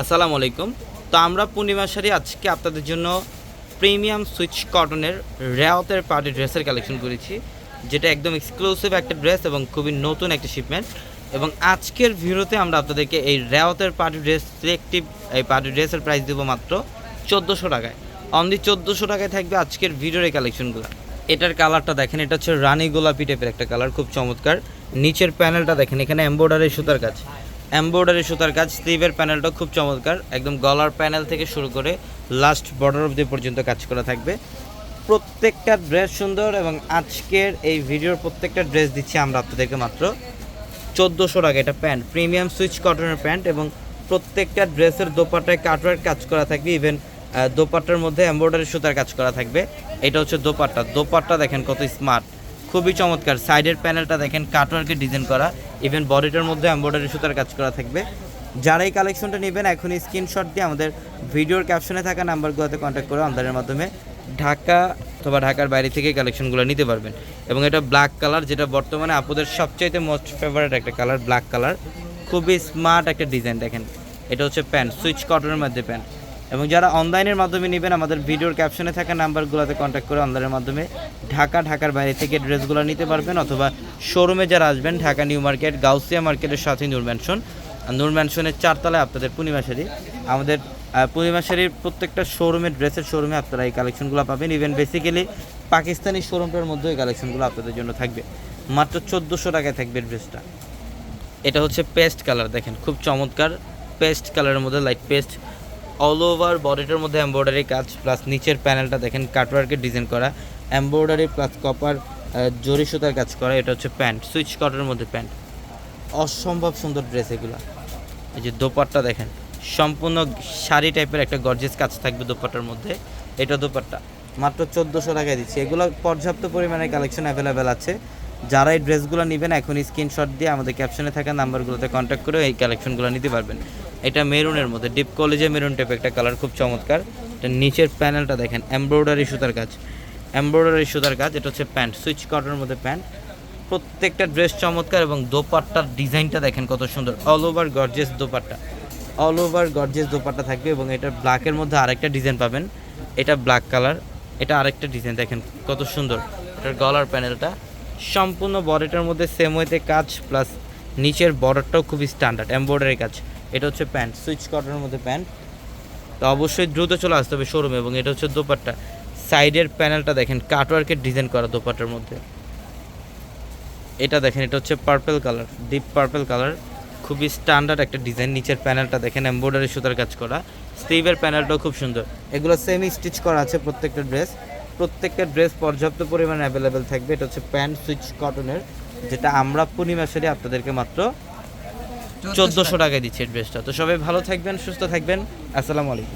আসসালামু আলাইকুম। তো আমরা পূর্ণিমা শাড়ি আজকে আপনাদের জন্য প্রিমিয়াম সুইচ কটনের রেওয়াতের পার্টি ড্রেসের কালেকশন করেছি, যেটা একদম এক্সক্লুসিভ একটা ড্রেস এবং খুবই নতুন একটা শিপমেন্ট এবং আজকের ভিডিওতে আমরা আপনাদেরকে এই রেওয়াতের পার্টি ড্রেস সিলেক্টিভ এই পার্টি ড্রেসের প্রাইস দেবো মাত্র চোদ্দোশো টাকায়। অনলি চোদ্দোশো টাকায় থাকবে আজকের ভিডিওর এই কালেকশনগুলো। এটার কালারটা দেখেন, এটা হচ্ছে রানী গোলাপি টাইপের একটা কালার, খুব চমৎকার। নিচের প্যানেলটা দেখেন, এখানে এম্বয়ডারি সুতার কাজ। এমব্রয়ডারি সুতার কাজ স্লিভের প্যানেলটা খুব চমৎকার। একদম গলার প্যানেল থেকে শুরু করে লাস্ট বর্ডার অবধি পর্যন্ত কাজ করা থাকবে। প্রত্যেকটা ড্রেস সুন্দর এবং আজকের এই ভিডিওর প্রত্যেকটা ড্রেস দিচ্ছি আমরা আপনাদেরকে মাত্র চোদ্দোশো টাকা। এটা প্যান্ট প্রিমিয়াম সুইচ কটনের প্যান্ট এবং প্রত্যেকটা ড্রেসের দোপাটায় কাটওয়ার্ক কাজ করা থাকবে। ইভেন দোপাট্টার মধ্যে এমব্রয়ডারি সুতার কাজ করা থাকবে। এটা হচ্ছে দোপাট্টা। দোপাট্টা দেখেন কত স্মার্ট খুবই চমৎকার। সাইডের প্যানেলটা দেখেন কাটওয়ার্কে ডিজাইন করা। ইভেন বডিটার মধ্যে এমব্রয়ডারি সুতার কাজ করা থাকবে। যারা এই কালেকশনটা নেবেন, এখনই স্ক্রিনশট দিয়ে আমাদের ভিডিওর ক্যাপশনে থাকা নাম্বারগুলোতে কন্ট্যাক্ট করে অনলাইনের মাধ্যমে ঢাকা অথবা ঢাকার বাইরে থেকে কালেকশনগুলো নিতে পারবেন। এবং এটা ব্ল্যাক কালার যেটা বর্তমানে আপুদের সবচাইতে মোস্ট ফেভারেট একটা কালার ব্ল্যাক কালার খুবই স্মার্ট একটা ডিজাইন দেখেন। এটা হচ্ছে প্যান্ট, সুইচ কটনের মধ্যে প্যান্ট। এবং যারা অনলাইনের মাধ্যমে নেবেন আমাদের ভিডিওর ক্যাপশনে থাকা নাম্বারগুলোতে কন্ট্যাক্ট করে অনলাইনের মাধ্যমে ঢাকা ঢাকার বাইরে থেকে ড্রেসগুলো নিতে পারবেন অথবা শোরুমে যারা আসবেন ঢাকা নিউ মার্কেট গাউসিয়া মার্কেটের সাথে নূর ম্যানশন নূর ম্যানশনের চারতলায় আপনাদের পূর্ণিমা শাড়ি। আমাদের আহ, পূর্ণিমা শাড়ির প্রত্যেকটা শোরুমের ড্রেসের শোরুমে আপনারা এই কালেকশনগুলো পাবেন। ইভেন বেসিক্যালি পাকিস্তানি শোরুমটার মধ্যে এই কালেকশনগুলো আপনাদের জন্য থাকবে। মাত্র চোদ্দোশো টাকায় থাকবে ড্রেসটা এটা হচ্ছে পেস্ট কালার দেখেন খুব চমৎকার পেস্ট কালারের মধ্যে লাইট পেস্ট অল ওভার বডিটার মধ্যে এমব্রয়ডারি কাজ প্লাস নিচের প্যানেলটা দেখেন কাটওয়ার্কের ডিজাইন করা। এমব্রয়ডারি প্লাস কপার জরি সুতার কাজ করা, এটা হচ্ছে প্যান্ট সুইচ কটনের মধ্যে প্যান্ট অসম্ভব সুন্দর ড্রেস এগুলো। এই যে দোপাট্টা দেখেন, সম্পূর্ণ শাড়ি টাইপের একটা গর্জেস কাজ থাকবে দোপাট্টার মধ্যে। এটা দোপাট্টা। মাত্র চোদ্দোশো টাকায় দিচ্ছি। এগুলো পর্যাপ্ত পরিমাণে কালেকশন অ্যাভেলেবেল আছে। যারা এই ড্রেসগুলো নেবেন এখনই স্ক্রিনশট দিয়ে আমাদের ক্যাপশনে থাকা নাম্বারগুলোতে কন্ট্যাক্ট করে এই কালেকশনগুলো নিতে পারবেন। এটা মেরুনের মধ্যে ডিপ কলেজে মেরুন টাইপের একটা কালার খুব চমৎকার। এটা নিচের প্যানেলটা দেখেন এমব্রয়ডারি সুতার কাজ। এমব্রয়ডারি সুতার কাজ, এটা হচ্ছে প্যান্ট, সুইচ কটনের মধ্যে প্যান্ট। প্রত্যেকটা ড্রেস চমৎকার এবং দোপাট্টার ডিজাইনটা দেখেন কত সুন্দর। All over gorgeous dupatta. All over gorgeous dupatta থাকবে এবং এটা ব্ল্যাকের মধ্যে আরেকটা ডিজাইন পাবেন। এটা ব্ল্যাক কালার এটা আরেকটা ডিজাইন দেখেন কত সুন্দর। এটার গলার প্যানেলটা সম্পূর্ণ বডিটার মধ্যে সেম ওয়েতে কাজ প্লাস নিচের বর্ডারটাও খুবই স্ট্যান্ডার্ড এমব্রয়ডারি কাজ। এটা হচ্ছে প্যান্ট সুইচ কটনের মধ্যে প্যান্ট তো অবশ্যই দ্রুত চলে আসতে হবে শোরুমে এবং এটা হচ্ছে দোপাট্টা। সাইডের প্যানেলটা দেখেন কাটওয়ার্কের ডিজাইন করা দোপাট্টার মধ্যে। এটা দেখেন, এটা হচ্ছে purple colour deep purple colour খুবই স্ট্যান্ডার্ড একটা ডিজাইন নিচের প্যানেলটা দেখেন এমব্রয়ডারি সুতার কাজ করা। স্লিভের প্যানেলটাও খুব সুন্দর। এগুলো সেমি স্টিচ করা আছে প্রত্যেকটা ড্রেস প্রত্যেকটা ড্রেস পর্যাপ্ত পরিমাণে অ্যাভেলেবেল থাকবে। এটা হচ্ছে প্যান্ট সুইচ কটনের যেটা আমরা পূর্ণিমা সেরে আপনাদেরকে মাত্র চোদ্দোশো টাকায় দিচ্ছি ড্রেসটা তো সবাই ভালো থাকবেন সুস্থ থাকবেন। আসসালামু আলাইকুম।